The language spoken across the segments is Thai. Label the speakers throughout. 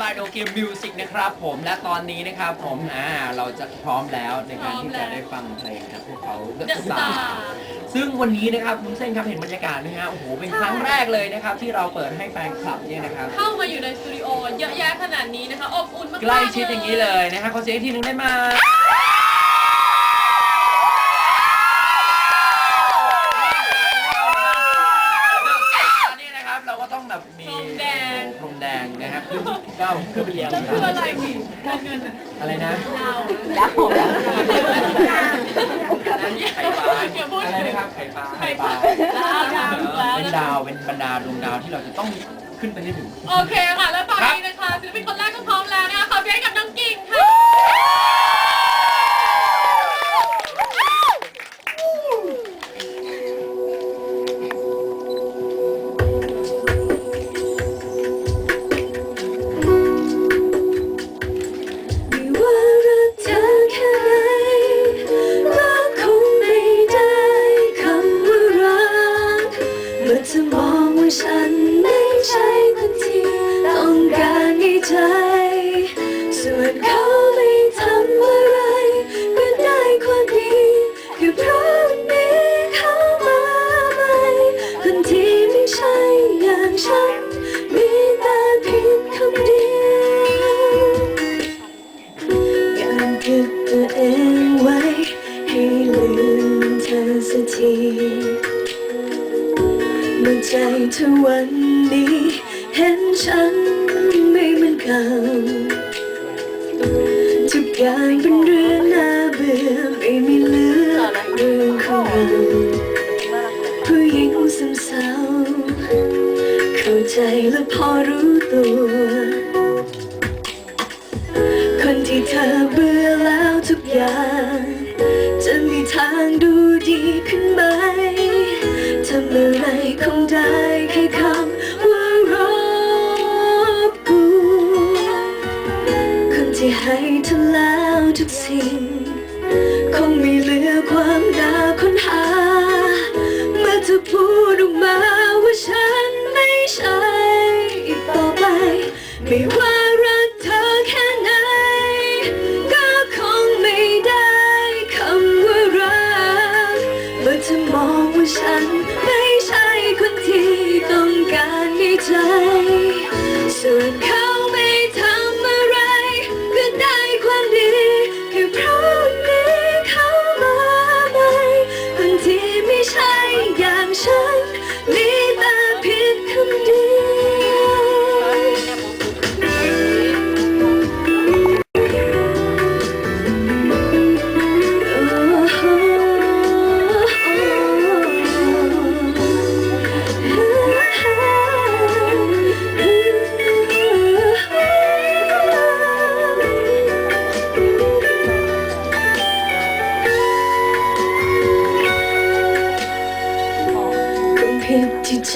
Speaker 1: บายโดเกมมิวสิกนะครับผมและตอนนี้นะครับผมอ่าเราจะพร้อมแล้วในการที่จะได้ฟังเพลงจากพวกเขา The
Speaker 2: The
Speaker 1: Star
Speaker 2: Star
Speaker 1: ซึ่งวันนี้นะครับคุณเส้นครับเห็นบรรยากาศไหมฮะโอ้โหเป็นครั้งแรกเลยนะครับ ที่เราเปิดให้แฟนคลับเนี่ยนะครับ
Speaker 2: เข้ามาอยู่ในสตูดิโอเยอะแยะขนาดนี้นะคะอบอุ่นมากๆ
Speaker 1: ใกล้ชิดอย่างนี้เลยนะฮะขอเสียงอีกทีหนึงได้ไหมนี่นะครับเราก็ต้องแบบมี
Speaker 2: พรมแดง
Speaker 1: พรมแด งนะครับคือเก้าคือเพียง
Speaker 2: แล้วคืออะไรพี่การเงินอะ
Speaker 1: อะไรนะ
Speaker 2: ดาว
Speaker 1: ไข่ปลา
Speaker 2: อย่าพูด
Speaker 1: อะไร
Speaker 2: ถึง
Speaker 1: นะครับไข่ปลา
Speaker 2: ไข่ปลาดาวดาว
Speaker 1: เออเป็นดาวเป็นบรรดาดวงดาวที่เราจะต้องขึ้นไปให้ถึง
Speaker 2: โอเคค่ะ แล้วตอนนี้นะคะศิลปินคนแรกก็พร้อมแล้วนะคะขอเสียงให้กับน้องกิ่
Speaker 3: ใจ ส่วนเขาไม่ทำอะไร ก็ได้ความดี คือเพราะมีเขามาใหม่คนที่ไม่ใช่อย่างฉัน มีแต่เพียงคำเดียวอยากเก็บตัวเองไว้ ให้ลืมเธอสักทีเมื่อใจเธอวันนี้ เห็นฉัน เก่าทุกอย่างเป็นเรื่องน่าเบื่อไม่มีเหลือเรื่องของเราผู้หญิงซึมเศร้าเข้าใจและพอรู้ตัว คนที่เธอเบื่อแล้วทุกอย่าง จะมีทางดูดีขึ้นไหมทำอะไรคงได้แค่คำ ทุกสิ่ง คงไม่เหลือความน่าค้นหา เมื่อเธอพูดออกมาว่าฉันไม่ใช่อีกต่อไป ไม่ว่ารักเธอแค่ไหน ก็คงไม่ได้คำว่ารัก เมื่อเธอมองว่าฉัน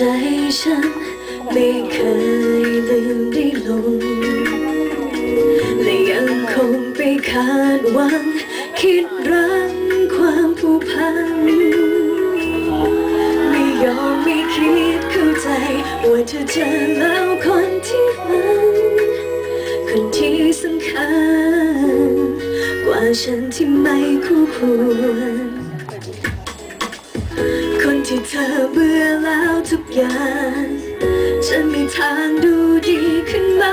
Speaker 3: ใจฉันไม่เคยลืมได้ลง และยังคงไปคาดหวัง คิดรักความผูกพัน ไม่ยอมไม่คิดเข้าใจ ว่าเธอเจอแล้วคนที่ฝันคนที่สำคัญ กว่าฉันที่ไม่คู่ควร เธอเบื่อแล้วทุกอย่าง จะมีทางดูดีขึ้นไหม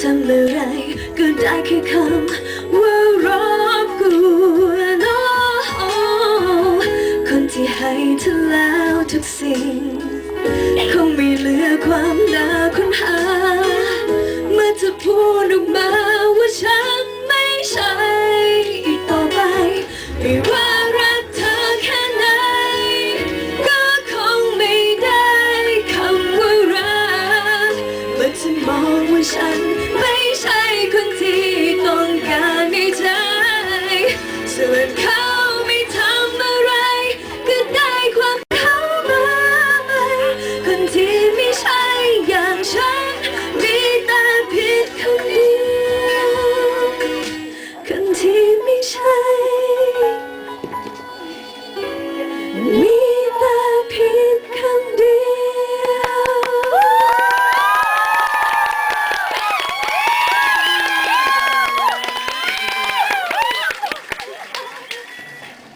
Speaker 3: ทำอะไรก็ได้แค่คำว่ารอ ฉันไม่ใช่คนที่ต้องการในใจส่วนเขาไม่ทำอะไรก็ได้ความเข้ามาใหมคนที่ไม่ใช่อย่างฉันมีแต่เพียงคนเดียวคนที่ไม่ใช่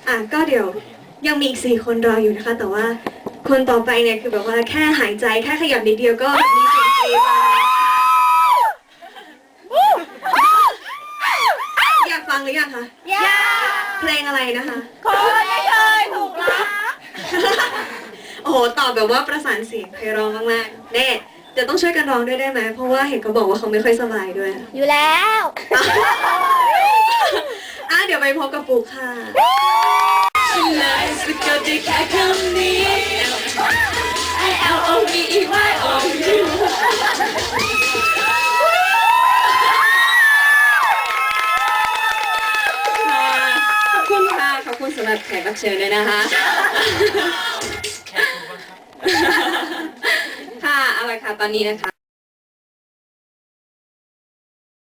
Speaker 4: อะก็เดี๋ยวยังมีอีกสี่คนรออยู่นะคะ แต่ว่าคนต่อไปเนี่ยคือแบบว่าแค่หายใจแค่ขยับนิดเดียวก็มีเสียงกรี๊ดแล้วอยากฟังหรือยังคะ
Speaker 5: ยา
Speaker 4: เพลงอะไรนะคะ
Speaker 5: คนไม่เคยถูกรัก
Speaker 4: โอ้โหตอบแบบว่าประสานเสียงไพเราะมากๆเน่เดี๋ยวต้องช่วยกันร้องด้วยได้ไหมเพราะว่าเห็นเขาบอกว่าเขาไม่ค่อยสบายด้วย
Speaker 5: อยู่แล้ว
Speaker 4: อะ เดี๋ยวไปพบกับปูค่ะฉันเลยสะกดได้แค่คำนี้ I L O V E Y O U ขอบคุณค่ะ ขอบคุณสำหรับแขกรับเชิญด้วยนะคะ ค่ะเอาละค่ะ ตอนนี้นะคะ